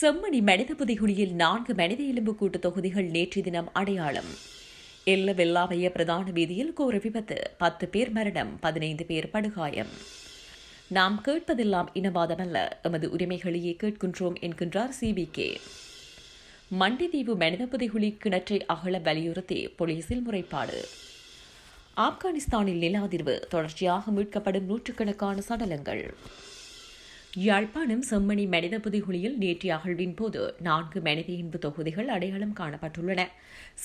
செம்மணி மனித புதைகுழியில் நான்கு மனித எலும்பு கூட்டு தொகுதிகள் நேற்று தினம் அடையாளம். எல்ல வெள்ளாவைய பிரதான வீதியில் கோர விபத்து பத்து பேர் மரணம் பதினைந்து பேர் படுகாயம். நாம் கேட்பதெல்லாம் இனவாதமல்ல எமது உரிமைகளையே கேட்கின்றோம் என்கின்றார் சிபிகே மண்டிதீவு மனித புதைகுழி கிணற்றை அகல வலியுறுத்தி போலீசில் முறைப்பாடு. ஆப்கானிஸ்தானில் நிலாதிர்வு தொடர்ச்சியாக மீட்கப்படும் நூற்றுக்கணக்கான சடலங்கள். யாழ்ப்பாணம் செம்மணி மனித புதைகுழியில் நேற்றைய அகழ்வின் போது நான்கு மனித இன்பு தொகுதிகள் அடையாளம் காணப்பட்டுள்ளன.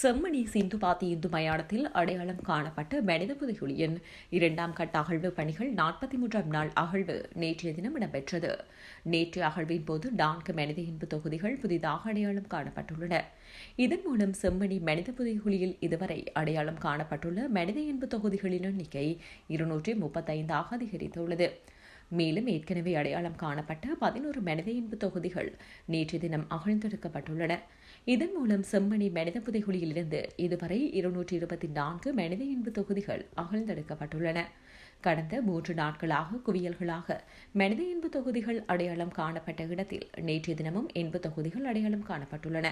செம்மணி சிந்து பாத்தி இந்து மயானத்தில் அடையாளம் காணப்பட்ட மனித புதைகுழியின் இரண்டாம் கட்ட அகழ்வு பணிகள் நாற்பத்தி மூன்றாம் நாள் அகழ்வு நேற்றைய தினம் இடம்பெற்றது. நேற்று அகழ்வின் போது நான்கு மனித இன்பு தொகுதிகள் புதிதாக அடையாளம் காணப்பட்டுள்ளன. இதன் மூலம் செம்மணி மனித புதைகுழியில் இதுவரை அடையாளம் காணப்பட்டுள்ள மனித இன்பு தொகுதிகளின் எண்ணிக்கை இருநூற்றி முப்பத்தைந்தாக அதிகரித்துள்ளது. மேலும் ஏற்கனவே அடையாளம் காணப்பட்ட பதினோரு மனித இன்பு தொகுதிகள் நேற்று தினம் அகழ்ந்தெடுக்கப்பட்டுள்ளன. இதன் மூலம் செம்மணி மனித புதைகுழியிலிருந்து இதுவரை இருநூற்றி இருபத்தி நான்கு மனித இன்பு தொகுதிகள் அகழ்ந்தெடுக்கப்பட்டுள்ளன. கடந்த மூன்று நாட்களாக குவியல்களாக மனித இன்பு தொகுதிகள் அடையாளம் காணப்பட்ட இடத்தில் நேற்றைய தினமும் இன்பு தொகுதிகள் அடையாளம் காணப்பட்டுள்ளன.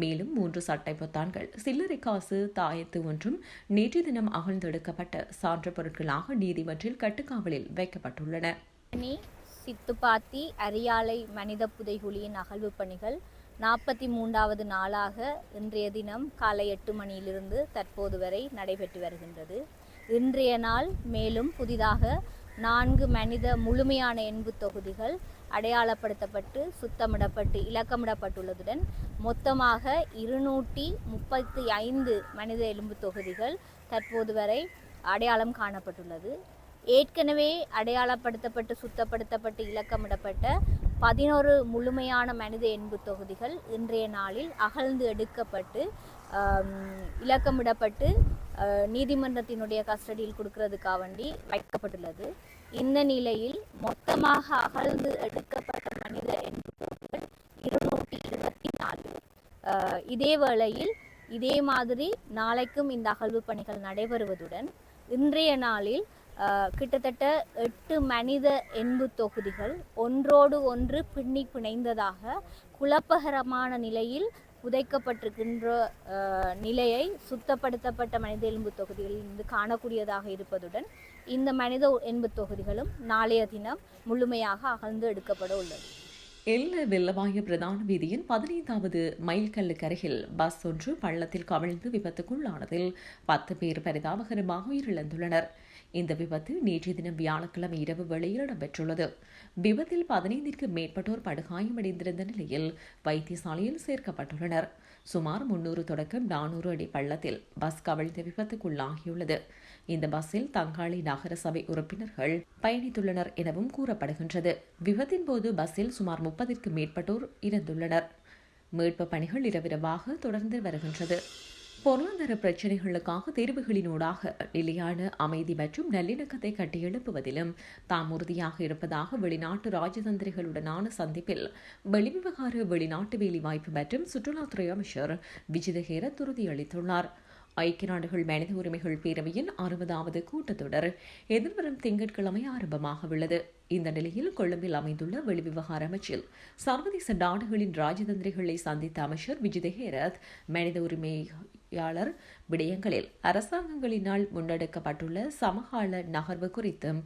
மேலும் மூன்று சட்டை பொத்தான்கள் சில்லறை காசு தாயத்து ஒன்றும் நேற்றைய தினம் அகழ்ந்தெடுக்கப்பட்ட சான்று பொருட்களாக நீதிமன்றில் கட்டுக்காவலில் வைக்கப்பட்டுள்ளன. சென்னி சித்துப்பாத்தி அரியாலை மனித புதைகுழியின் அகழ்வு பணிகள் நாற்பத்தி மூன்றாவது நாளாக இன்றைய தினம் காலை எட்டு மணியிலிருந்து தற்போது வரை நடைபெற்று வருகின்றது. இன்றைய நாள் மேலும் புதிதாக நான்கு மனித முழுமையான எண்பு தொகுதிகள் அடையாளப்படுத்தப்பட்டு சுத்தமிடப்பட்டு இலக்கமிடப்பட்டுள்ளதுடன் மொத்தமாக இருநூற்றி முப்பத்தி ஐந்து மனித எலும்பு தொகுதிகள் தற்போது வரை அடையாளம் காணப்பட்டுள்ளது. ஏற்கனவே அடையாளப்படுத்தப்பட்டு சுத்தப்படுத்தப்பட்டு இலக்கமிடப்பட்ட பதினோரு முழுமையான மனித எண்பு தொகுதிகள் இன்றைய நாளில் அகழ்ந்து எடுக்கப்பட்டு இலக்கமிடப்பட்டு நீதிமன்றத்தினுடைய கஸ்டடியில் கொடுக்கறதுக்காக வேண்டி வைக்கப்பட்டுள்ளது. இந்த நிலையில் மொத்தமாக அகழ்ந்து எடுக்கப்பட்ட மனித எண்பு தொகுதிகள் இருநூற்றி இருபத்தி நாலு இதே வேளையில் இதே மாதிரி நாளைக்கும் இந்த அகழ்வு பணிகள் நடைபெறுவதுடன் இன்றைய நாளில் கிட்டத்தட்ட எட்டு மனித என்பு தொகுதிகள் ஒன்றோடு ஒன்று பின்னி பிணைந்ததாக குழப்பகரமான நிலையில் புதைக்கப்பட்டிருக்கின்ற நிலையை சுத்தப்படுத்தப்பட்ட மனித எலும்பு தொகுதிகளில் இருந்து காணக்கூடியதாக இருப்பதுடன் இந்த மனித எலும்பு தொகுதிகளும் நாளைய தினம் முழுமையாக அகழ்ந்து எடுக்கப்பட உள்ளது. எல்ல வெள்ளவாய பிரதான வீதியின் பதினைந்தாவது மைல்கல்லுக்கு அருகில் பஸ் ஒன்று பள்ளத்தில் கவிழ்ந்து விபத்துக்குள்ளானதில் பத்து பேர் பரிதாபகரமாக உயிரிழந்துள்ளனர். இந்த விபத்து நேற்றைய தினம் வியாழக்கிழமை இரவு வேளையில் இடம்பெற்றுள்ளது. விபத்தில் பதினைந்திற்கு மேற்பட்டோர் படுகாயமடைந்திருந்த நிலையில் வைத்தியசாலையில் சேர்க்கப்பட்டுள்ளனர். சுமார் முன்னூறு தொடக்கம் நானூறு அடி பள்ளத்தில் பஸ் கவிழ்ந்த விபத்துக்குள்ளாகியுள்ளது. இந்த பஸ்ஸில் தங்காளி நகர சபை உறுப்பினர்கள் பயணித்துள்ளனர் எனவும் கூறப்படுகின்றது. விபத்தின் போது பஸ்ஸில் சுமார் முப்பதிற்கு மேற்பட்டோர் இறந்துள்ளனர். மீட்பு பணிகள் இரவிரவாக தொடர்ந்து வருகின்றது. பொருளாதார பிரச்சினைகளுக்காக தேர்வுகளினூடாக நிலையான அமைதி மற்றும் நல்லிணக்கத்தை கட்டியெழுப்புவதிலும் தாம் உறுதியாக இருப்பதாக வெளிநாட்டு ராஜதந்திரிகளுடனான சந்திப்பில் வெளிவிவகார வெளிநாட்டு வேலைவாய்ப்பு மற்றும் சுற்றுலாத்துறை அமைச்சர் விஜிதஹேரத் உறுதியளித்துள்ளார் ஐக்கிய நாடுகள் மனித உரிமைகள் பேரவையின் அறுபதாவது கூட்டத்தொடர் எதிர்வரும் திங்கட்கிழமை ஆரம்பமாக உள்ளது. இந்த நிலையில் கொழும்பில் அமைந்துள்ள வெளிவிவகார அமைச்சில் சர்வதேச நாடுகளின் ராஜதந்திரிகளை சந்தித்த அமைச்சர் விஜித ஹேரத் மனித யாளர் விடயங்களில் அரசாங்கங்களினால் முன்னெடுக்கப்பட்டுள்ள சமகால நகர்வு குறித்தும்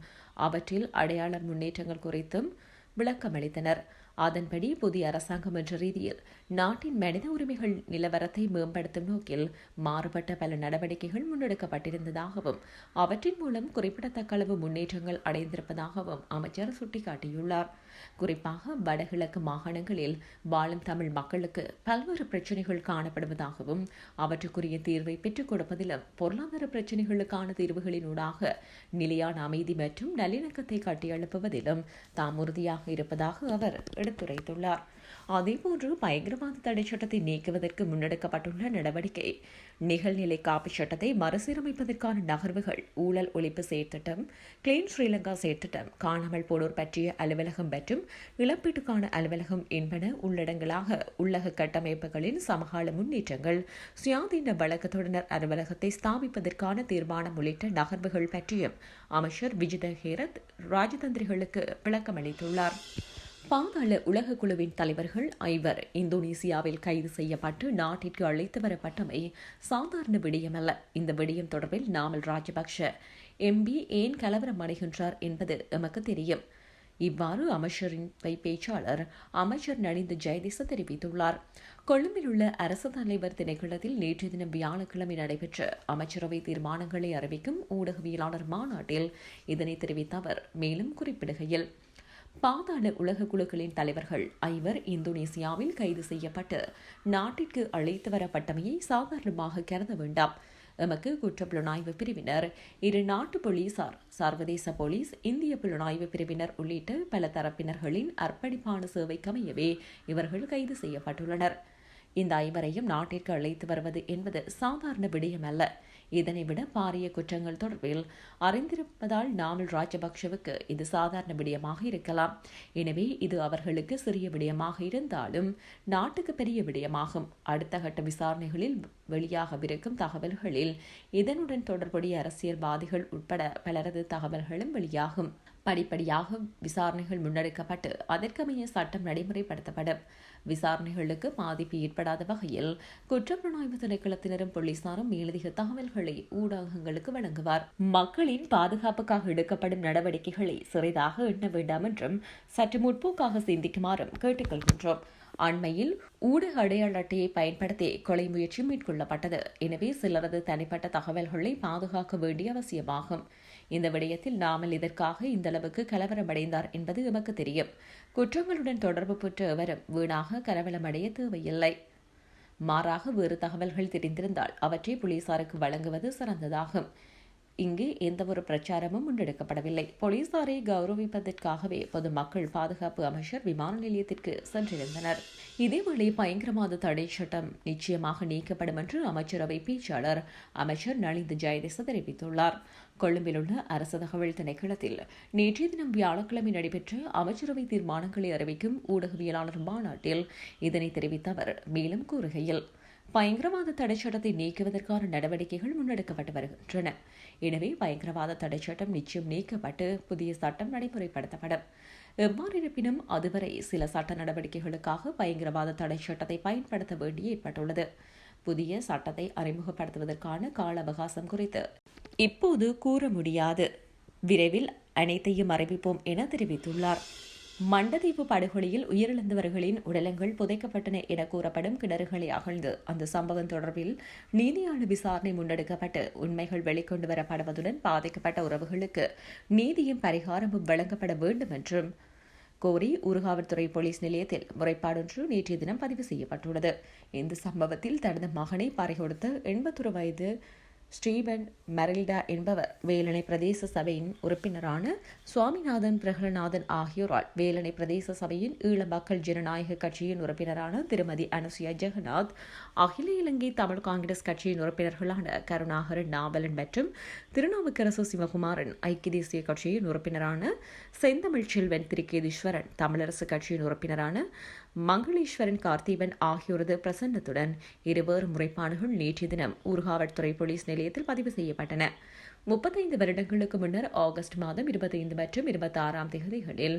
அவற்றில் அடையாள முன்னேற்றங்கள் குறித்தும் விளக்கமளித்தனர். அதன்படி புதிய அரசாங்கம் என்ற ரீதியில் நாட்டின் மனித உரிமைகள் நிலவரத்தை மேம்படுத்தும் நோக்கில் மாறுபட்ட பல நடவடிக்கைகள் முன்னெடுக்கப்பட்டிருந்ததாகவும் அவற்றின் மூலம் குறிப்பிடத்தக்க அளவு முன்னேற்றங்கள் அடைந்திருப்பதாகவும் அமைச்சர் சுட்டிக்காட்டியுள்ளார். குறிப்பாக வடகிழக்கு மாகாணங்களில் வாழும் தமிழ் மக்களுக்கு பல்வேறு பிரச்சினைகள் காணப்படுவதாகவும் அவற்றுக்குரிய தீர்வை பெற்றுக் கொடுப்பதிலும் பொருளாதார பிரச்சினைகளுக்கான தீர்வுகளினூடாக நிலையான அமைதி மற்றும் நல்லிணக்கத்தை கட்டியெழுப்புவதிலும் தாம் உறுதியாக இருப்பதாக அவர் எடுத்துரைத்துள்ளார். அதேபோன்று பயங்கரவாத தடை சட்டத்தை நீக்குவதற்கு முன்னெடுக்கப்பட்டுள்ள நடவடிக்கை. நிகழ்நிலை காப்புச் சட்டத்தை மறுசீரமைப்பதற்கான நகர்வுகள் ஊழல் ஒழிப்பு செயற்திட்டம் கிளீன் ஸ்ரீலங்கா செயற்திட்டம் காணாமல் போனோர் பற்றிய அலுவலகம் மற்றும் இழப்பீட்டுக்கான அலுவலகம் என்பன உள்ளடங்களாக உள்ளக கட்டமைப்புகளின் சமகால முன்னேற்றங்கள். சுயாதீன வழக்கத்தொடர் அலுவலகத்தை ஸ்தாபிப்பதற்கான தீர்மானம் உள்ளிட்ட நகர்வுகள் பற்றியும் அமைச்சர் விஜித ஹேரத் ராஜதந்திரிகளுக்கு விளக்கமளித்துள்ளார். பாதாள உலக குழுவின் தலைவர்கள் ஐவர் இந்தோனேசியாவில் கைது செய்யப்பட்டு நாட்டிற்கு அழைத்து வரப்பட்டமை சாதாரண விடயமல்ல இந்த விடயம் தொடர்பில் நாமல் ராஜபக்ஷ எம்பி ஏன் கலவரம் அடைகின்றார் என்பது எமக்கு தெரியும். இவ்வாறு அமைச்சரின் பேச்சாளர் அமைச்சர் நளிந்த ஜெயதேச தெரிவித்துள்ளார். கொழும்பில் உள்ள அரசு தலைவர் திணைக்களத்தில் நேற்று தினம் வியாழக்கிழமை நடைபெற்ற அமைச்சரவை தீர்மானங்களை அறிவிக்கும் ஊடகவியலாளர் மாநாட்டில் இதனை தெரிவித்த அவர் மேலும் குறிப்பிடுகையில் பாதாள உலக குழுக்களின் தலைவர்கள் ஐவர் இந்தோனேசியாவில் கைது செய்யப்பட்டு நாட்டிற்கு அழைத்து வரப்பட்டமையை சாதாரணமாக கருத வேண்டாம். எமக்கு குற்ற புலனாய்வு பிரிவினர் இரு நாட்டு போலீசார் சர்வதேச போலீஸ் இந்திய புலனாய்வு பிரிவினர் உள்ளிட்ட பல தரப்பினர்களின் அர்ப்பணிப்பான சேவைக்கமையவே இவர்கள் கைது செய்யப்பட்டுள்ளனர். இந்த ஐவரையும் நாட்டிற்கு அழைத்து வருவது என்பது சாதாரண விடயமல்ல. இதனை விட பாரிய குற்றங்கள் தொடர்பில் அறிந்திருப்பதால் நாமல் ராஜபக்ஷவுக்கு இது சாதாரண விடயமாக இருக்கலாம். எனவே இது அவர்களுக்கு சிறிய விடயமாக இருந்தாலும் நாட்டுக்கு பெரிய விடயமாகும். அடுத்த கட்ட விசாரணைகளில் வெளியாகவிருக்கும் தகவல்களில் இதனுடன் தொடர்புடைய அரசியல்வாதிகள் உட்பட பலரது தகவல்களும் வெளியாகும். படிப்படியாக விசாரணைகள் முன்னெடுக்கப்பட்டு அதற்கமைய சட்டம் நடைமுறைப்படுத்தப்படும். விசாரணைகளுக்கு பாதிப்பு ஏற்படாத வகையில் குற்றப்புலனாய்வு திணைக்களத்தினரும் போலீசாரும் மேலதிக தகவல்களை ஊடகங்களுக்கு வழங்குவார். மக்களின் பாதுகாப்புக்காக எடுக்கப்படும் நடவடிக்கைகளை சிறிதாக எண்ண வேண்டாம் என்றும் சற்று முற்போக்காக சிந்திக்குமாறும் கேட்டுக்கொள்கின்றோம். அண்மையில் ஊடக அடையாள அட்டையை பயன்படுத்தி கொலை முயற்சி மேற்கொள்ளப்பட்டது. எனவே சிலரது தனிப்பட்ட தகவல்களை பாதுகாக்க வேண்டிய அவசியமாகும். இந்த விடயத்தில் நாமல் இதற்காக இந்த அளவுக்கு கலவரமடைந்தார் என்பது எமக்கு தெரியும். குற்றங்களுடன் தொடர்பு பெற்ற எவரும் வீணாக கலவரமடைய தேவையில்லை. மாறாக வேறு தகவல்கள் தெரிந்திருந்தால் அவற்றை போலீசாருக்கு வழங்குவது சிறந்ததாகும். இங்கு எந்தவொரு பிரச்சாரமும் முன்னெடுக்கப்படவில்லை. போலீசாரை கௌரவிப்பதற்காகவே பொதுமக்கள் பாதுகாப்பு அமைச்சர் விமான நிலையத்திற்கு சென்றிருந்தனர். இதேவேளை பயங்கரவாத தடை சட்டம் நிச்சயமாக நீக்கப்படும் என்று அமைச்சரவை பேச்சாளர் அமைச்சர் நளிந்து ஜெயதேச தெரிவித்துள்ளார். கொழும்பில் உள்ள அரசு தகவல் திணைக்களத்தில் நேற்றைய தினம் வியாழக்கிழமை நடைபெற்ற அமைச்சரவை தீர்மானங்களை அறிவிக்கும் ஊடகவியலாளர் மாநாட்டில் இதனை தெரிவித்த அவர் மேலும் கூறுகையில் பயங்கரவாத தடைச்சட்டத்தை நீக்குவதற்கான நடவடிக்கைகள் முன்னெடுக்கப்பட்டு வருகின்றன. எனவே பயங்கரவாத தடைச்சட்டம் நிச்சயம் நீக்கப்பட்டு புதிய சட்டம் நடைமுறைப்படுத்தப்படும். எவ்வாறு இருப்பினும் அதுவரை சில சட்ட நடவடிக்கைகளுக்காக பயங்கரவாத தடைச்சட்டத்தை பயன்படுத்த வேண்டி ஏற்பட்டுள்ளது புதிய சட்டத்தை அறிமுகப்படுத்துவதற்கான கால அவகாசம் குறித்து இப்போது கூற முடியாது. விரைவில் அனைத்தையும் அறிவிப்போம் என தெரிவித்துள்ளார். மண்டதீவு படுகொலையில் உயிரிழந்தவர்களின் உடலங்கள் புதைக்கப்பட்டன என கூறப்படும் கிணறுகளை அகழ்ந்து அந்த சம்பவம் தொடர்பில் நீதியான விசாரணை முன்னெடுக்கப்பட்டு உண்மைகள் வெளிக்கொண்டு வரப்படுவதுடன் பாதிக்கப்பட்ட உறவுகளுக்கு நீதியும் பரிகாரமும் வழங்கப்பட வேண்டும் என்றும் கோரி ஊர்காவல்துறை போலீஸ் நிலையத்தில் முறைப்பாடொன்று நேற்றைய தினம் பதிவு செய்யப்பட்டுள்ளது. இந்த சம்பவத்தில் தனது மகனை பறிகொடுத்த எண்பத்தொரு வயது ஸ்டீபன் மெரில்டா என்பவர் வேலனை பிரதேச சபையின் உறுப்பினரான சுவாமிநாதன் பிரகலநாதன் ஆகியோரால் வேலனை பிரதேச சபையின் ஈழ மக்கள் ஜனநாயக கட்சியின் உறுப்பினரான திருமதி அனுசுயா ஜெகநாத் அகில இலங்கை தமிழ் காங்கிரஸ் கட்சியின் உறுப்பினர்களான கருணாகரன் நாவலன் மற்றும் திருநாவுக்கரசு சிவகுமாரன் ஐக்கிய தேசிய கட்சியின் உறுப்பினரான செந்தமிழ் செல்வன் திருக்கேதீஸ்வரன் தமிழரசு கட்சியின் உறுப்பினரான மங்களேஸ்வரன் கார்த்திபன் ஆகியோரது பிரசன்னத்துடன் இருவேறு முறைப்பாடுகள் நேற்றைய தினம் ஊர்காவல்துறை போலீஸ் நிலையத்தில் பதிவு செய்யப்பட்டன. முப்பத்தைந்து வருடங்களுக்கு முன்னர் ஆகஸ்ட் மாதம் இருபத்தைந்து மற்றும் இருபத்தாறாம் தேதிகளில்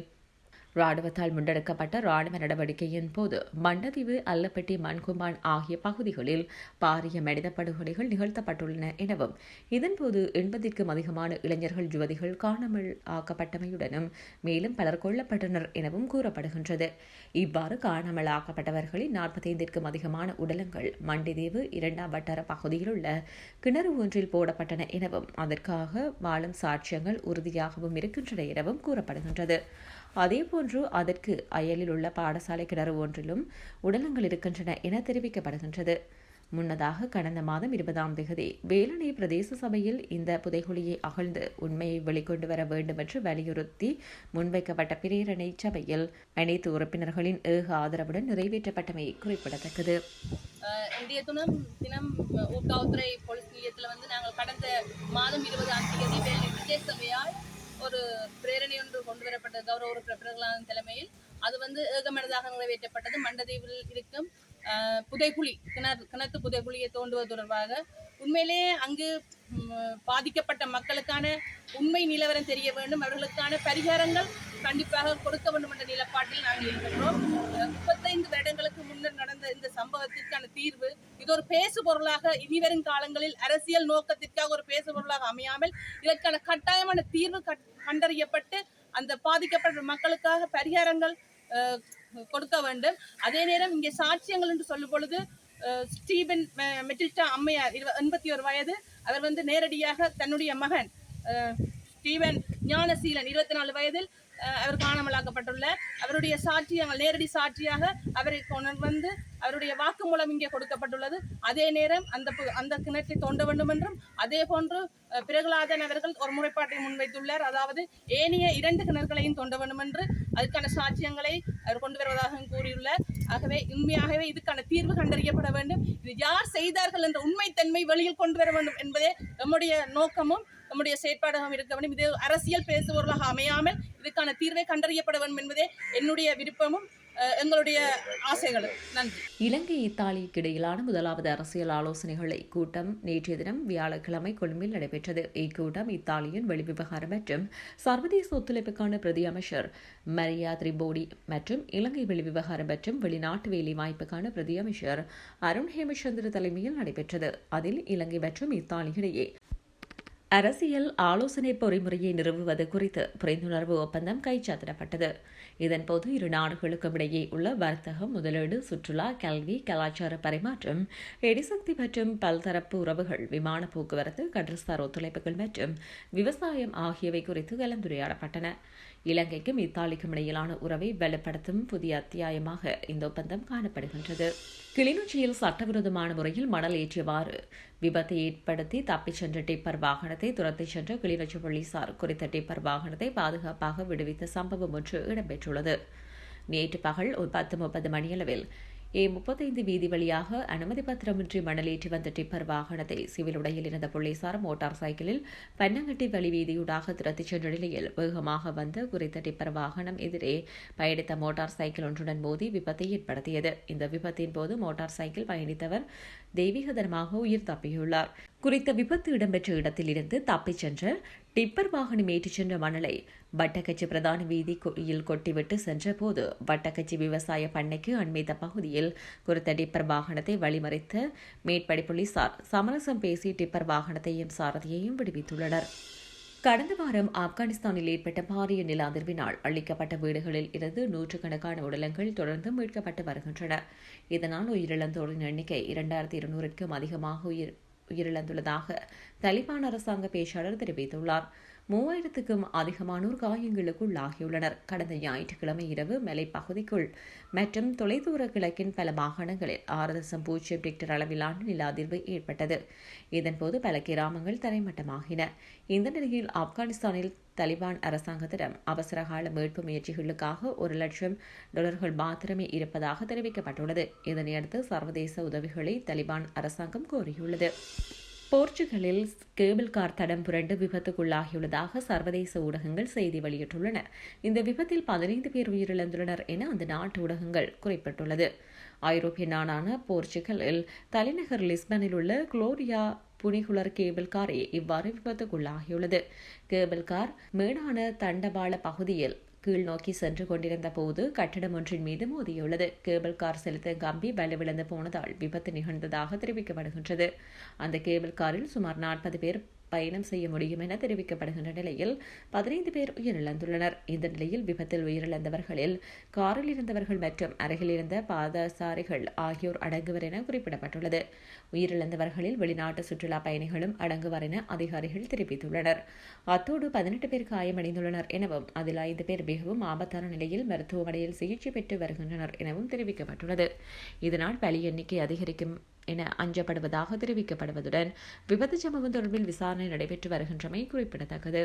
ராணுவத்தால் முன்னெடுக்கப்பட்ட ராணுவ நடவடிக்கையின் போது மண்டதீவு அல்லப்பட்டி மண்குமான் ஆகிய பகுதிகளில் பாரிய மனித படுகொலைகள் நிகழ்த்தப்பட்டுள்ளன எனவும் இதன்போது எண்பதிற்கும் அதிகமான இளைஞர்கள் யுவதிகள் காணாமல் ஆக்கப்பட்டமையுடனும் மேலும் பலர் கொல்லப்பட்டனர் எனவும் கூறப்படுகின்றது. இவ்வாறு காணாமல் ஆக்கப்பட்டவர்களில் நாற்பத்தைந்திற்கும் அதிகமான உடலங்கள் மண்டிதீவு இரண்டாம் வட்டார பகுதியில் உள்ள கிணறு ஒன்றில் போடப்பட்டன எனவும் அதற்காக வாழும் சாட்சியங்கள் உறுதியாகவும் இருக்கின்றன எனவும் கூறப்படுகின்றது. அதேபோன்று அதற்கு அயலில் உள்ள பாடசாலை கிணறு ஒன்றிலும் உடலங்கள் இருக்கின்றன என தெரிவிக்கப்படுகின்றது. முன்னதாக கடந்த மாதம் இருபதாம் தேதி வேலணை பிரதேச சபையில் இந்த புதைகுழியை அகழ்ந்து உண்மையை வெளிக்கொண்டு வர வேண்டும் என்று வலியுறுத்தி முன்வைக்கப்பட்ட பிரேரணை சபையில் அனைத்து உறுப்பினர்களின் ஏக ஆதரவுடன் நிறைவேற்றப்பட்டமை குறிப்பிடத்தக்கது. இன்றைய தினம் தினம் ஊர்காவல்துறை போலீஸ் நிலையத்தில் வந்து நாங்கள் கடந்த மாதம் இருபதாம் தேதி வேலை பிரதேச சபையால் ஒரு பிரேரணை ஒன்று கொண்டு வரப்பட்டது. கௌரவ உறுப்பினர்களான தலைமையில். அது வந்து ஏகமனதாக நிறைவேற்றப்பட்டது. மண்டதீவில் இருக்கும் அஹ், புதைகுழி கிணறு கிணத்து புதைகுழியை தோண்டுவது தொடர்பாக. உண்மையிலேயே அங்கு பாதிக்கப்பட்ட மக்களுக்கான உண்மை நிலவரம் தெரிய வேண்டும். அவர்களுக்கான பரிகாரங்கள் கண்டிப்பாக கொடுக்க வேண்டும் என்ற நிலப்பாட்டில் நாங்கள் இருக்கின்றோம் முப்பத்தைந்து வருடங்களுக்கு முன்னர் நடந்த இந்த சம்பவத்திற்கான தீர்வு இது ஒரு பேசு பொருளாக இனிவரும் காலங்களில் அரசியல் நோக்கத்திற்காக ஒரு பேசு பொருளாக அமையாமல் இதற்கான கட்டாயமான தீர்வு கட்- கண்டறியப்பட்டு அந்த பாதிக்கப்பட்ட மக்களுக்காக பரிகாரங்கள் கொடுக்க வேண்டும். அதே நேரம் இங்கே சாட்சியங்கள் என்று சொல்லும் பொழுது ஸ்டீபன் மெ- மெட்டில்டா அம்மையார் இருவ- எண்பத்தி ஒரு வயது அவர் வந்து நேரடியாக தன்னுடைய மகன் ஸ்டீவன் ஞானசீலன் இருபத்தி நாலு வயதில் அவர் காணாமலாக்கப்பட்டுள்ளார் அவருடைய சாட்சியங்கள் நேரடி சாட்சியாக அவரை கொண்டு வந்து அவருடைய வாக்குமூலம் இங்கே கொடுக்கப்பட்டுள்ளது. அதே நேரம் அந்த பு- அந்த கிணற்றை தோண்ட வேண்டும் என்றும் அதே போன்று பிரகலாதன் அவர்கள் ஒரு முறைப்பாட்டை முன்வைத்துள்ளார். அதாவது ஏனைய இரண்டு கிணறுகளையும் தோண்ட வேண்டும் என்று அதுக்கான சாட்சியங்களை அவர் கொண்டு வருவதாகவும் கூறியுள்ளார். ஆகவே உண்மையாகவே இதுக்கான தீர்வு கண்டறியப்பட வேண்டும். இது யார் செய்தார்கள் என்ற உண்மைத்தன்மை வெளியில் கொண்டு வர வேண்டும் என்பதே நம்முடைய நோக்கமும் நம்முடைய செயற்பாடாகவும் இருக்க வேண்டும். இது அரசியல் பேசுபவர்களாக அமையாமல் இதுக்கான தீர்வை கண்டறியப்பட வேண்டும் என்பதே என்னுடைய விருப்பமும் எங்களுடைய ஆசைகளும். நன்றி. இலங்கை இத்தாலிக்கு இடையிலான முதலாவது அரசியல் ஆலோசனைகளை கூட்டம் நேற்றைய தினம் வியாழக்கிழமை கொழும்பில் நடைபெற்றது. இக்கூட்டம் இத்தாலியின் வெளிவிவகாரம் மற்றும் சர்வதேச ஒத்துழைப்புக்கான பிரதி அமைச்சர் மரியா திரிபோடி மற்றும் இலங்கை வெளிவிவகாரம் மற்றும் வெளிநாட்டு வேலைவாய்ப்புக்கான பிரதி அமைச்சர் அருண் ஹேமச்சந்திர தலைமையில் நடைபெற்றது. அதில் இலங்கை மற்றும் இத்தாலி இடையே அரசியல் ஆலோசனை பொறிமுறையை நிறுவுவது குறித்து புரிந்துணர்வு ஒப்பந்தம் கைச்சாத்திடப்பட்டது. இதன்போது இரு நாடுகளுக்கும் இடையே உள்ள வர்த்தகம் முதலீடு சுற்றுலா கல்வி கலாச்சார பரிமாற்றம் எரிசக்தி மற்றும் பல்தரப்பு உறவுகள் விமான போக்குவரத்து கடல்சார் ஒத்துழைப்புகள் மற்றும் விவசாயம் ஆகியவை குறித்து கலந்துரையாடப்பட்டன. இலங்கைக்கும் இத்தாலிக்கும் இடையிலான உறவை வலுப்படுத்தும் புதிய அத்தியாயமாக இந்த ஒப்பந்தம் காணப்படுகின்றது. கிளிநொச்சியில் சட்டவிரோதமான முறையில் மணல் ஏற்றியவாறு விபத்தை ஏற்படுத்தி தப்பிச் சென்ற டிப்பர் வாகனத்தை துரத்திச் சென்ற கிளிநொச்சி போலீசார் குறித்த டிப்பர் வாகனத்தை பாதுகாப்பாக விடுவித்த சம்பவம் ஒன்று இடம்பெற்றுள்ளது. நேற்று பகல் ஒரு பத்து முப்பது மணியளவில் ஏ முப்பத்தைந்து வீதி வழியாக அனுமதி பத்திரமின்றி மணலேற்றி வந்த டிப்பர் வாகனத்தை சிவில் உடையில் இருந்த போலீசார் மோட்டார் சைக்கிளில் பன்னங்கட்டி வழி வீதியூடாக துரத்திச் சென்ற நிலையில் வேகமாக வந்த குறித்த டிப்பர் வாகனம் எதிரே பயணித்த மோட்டார் சைக்கிள் ஒன்றுடன் மோதி விபத்தை ஏற்படுத்தியது. இந்த விபத்தின் போது மோட்டார் சைக்கிள் பயணித்தவர் தெய்வீகதனமாக உயிர் தப்பியுள்ளார். குறித்த விபத்து இடம்பெற்ற இடத்திலிருந்து தப்பிச் சென்ற டிப்பர் வாகனம் ஏற்றிச் சென்ற மணலை வட்டக்கச்சி பிரதான வீதி கொடியில் கொட்டிவிட்டு சென்றபோது வட்டக்கச்சி விவசாய பண்ணைக்கு அண்மைத்த பகுதியில் குறித்த டிப்பர் வாகனத்தை வழிமறித்த மேற்படி போலீசார் சமரசம் பேசி டிப்பர் வாகனத்தையும் சாரதியையும் விடுவித்துள்ளனர். கடந்த வாரம் ஆப்கானிஸ்தானில் ஏற்பட்ட பாரிய நில அதிர்வினால் அளிக்கப்பட்ட வீடுகளில் இருந்து நூற்றுக்கணக்கான உடலங்கள் தொடர்ந்து மீட்கப்பட்டு வருகின்றன. இதனால் உயிரிழந்தோரின் எண்ணிக்கை இரண்டாயிரத்தி இருநூறுக்கும் அதிகமாக உயிர் உயிரிழந்துள்ளதாக தலிபான் அரசாங்க பேச்சாளர் தெரிவித்துள்ளார். மூவாயிரத்துக்கும் அதிகமானோர் காயங்களுக்குள்ளாகியுள்ளனர். கடந்த ஞாயிற்றுக்கிழமை இரவு மலைப்பகுதிக்குள் மற்றும் தொலைதூர கிழக்கின் பல மாகாணங்களில் ஆறு தசம் பூஜ்ஜியம் டிக்டர் அளவிலான நில அதிர்வு ஏற்பட்டது. இதன்போது பல கிராமங்கள் தரைமட்டமாகின. இந்த நிலையில் ஆப்கானிஸ்தானில் தலிபான் அரசாங்கத்திடம் அவசரகால மீட்பு முயற்சிகளுக்காக ஒரு லட்சம் டாலர்கள் மாத்திரமே இருப்பதாக தெரிவிக்கப்பட்டுள்ளது. இதனையடுத்து சர்வதேச உதவிகளை தலிபான் அரசாங்கம் கோரியுள்ளது. போர்ச்சுகலில் கேபிள் கார் தடம் புரண்டு விபத்துக்குள்ளாகியுள்ளதாக சர்வதேச ஊடகங்கள் செய்தி வெளியிட்டுள்ளன. இந்த விபத்தில் பதினைந்து பேர் உயிரிழந்துள்ளனர் என அந்த நாட்டு ஊடகங்கள் குறிப்பிட்டுள்ளது. ஐரோப்பிய நாடான போர்ச்சுகலில் தலைநகர் லிஸ்பனில் உள்ள குளோரியா புனிகுலர் கேபிள் காரே இவ்வாறு விபத்துக்குள்ளாகியுள்ளது. கேபிள் கார் மேடான தண்டவாள பகுதியில் கீழ் நோக்கி சென்று கொண்டிருந்த போது கட்டிடம் ஒன்றின் மீது மோதியுள்ளது. கேபிள் கார் செலுத்த கம்பி வலுவிழந்து போனதால் விபத்து நிகழ்ந்ததாக தெரிவிக்கப்படுகின்றது. அந்த கேபிள் காரில் சுமார் நாற்பது பேர் பயணம் செய்ய முடியும் என தெரிவிக்கப்படுகின்ற நிலையில் பதினைந்து பேர் உயிரிழந்துள்ளனர். இந்த நிலையில் விபத்தில் உயிரிழந்தவர்களில் காரில் இருந்தவர்கள் மற்றும் அருகில் இருந்த பாதசாரிகள் ஆகியோர் அடங்குவர் என குறிப்பிடப்பட்டுள்ளது. உயிரிழந்தவர்களில் வெளிநாட்டு சுற்றுலா பயணிகளும் அடங்குவர் என அதிகாரிகள் தெரிவித்துள்ளனர். அத்தோடு பதினெட்டு பேர் காயமடைந்துள்ளனர் எனவும் அதில் ஐந்து பேர் மிகவும் ஆபத்தான நிலையில் மருத்துவமனையில் சிகிச்சை பெற்று வருகின்றனர் எனவும் தெரிவிக்கப்பட்டுள்ளது. இதனால் பலி எண்ணிக்கை அதிகரிக்கும் என அஞ்சப்படுவதாக தெரிவிக்கப்படுவதுடன் விபத்து சம்பவம் தொடர்பில் விசாரணை நடைபெற்று வருகின்றமை குறிப்பிடத்தக்கது.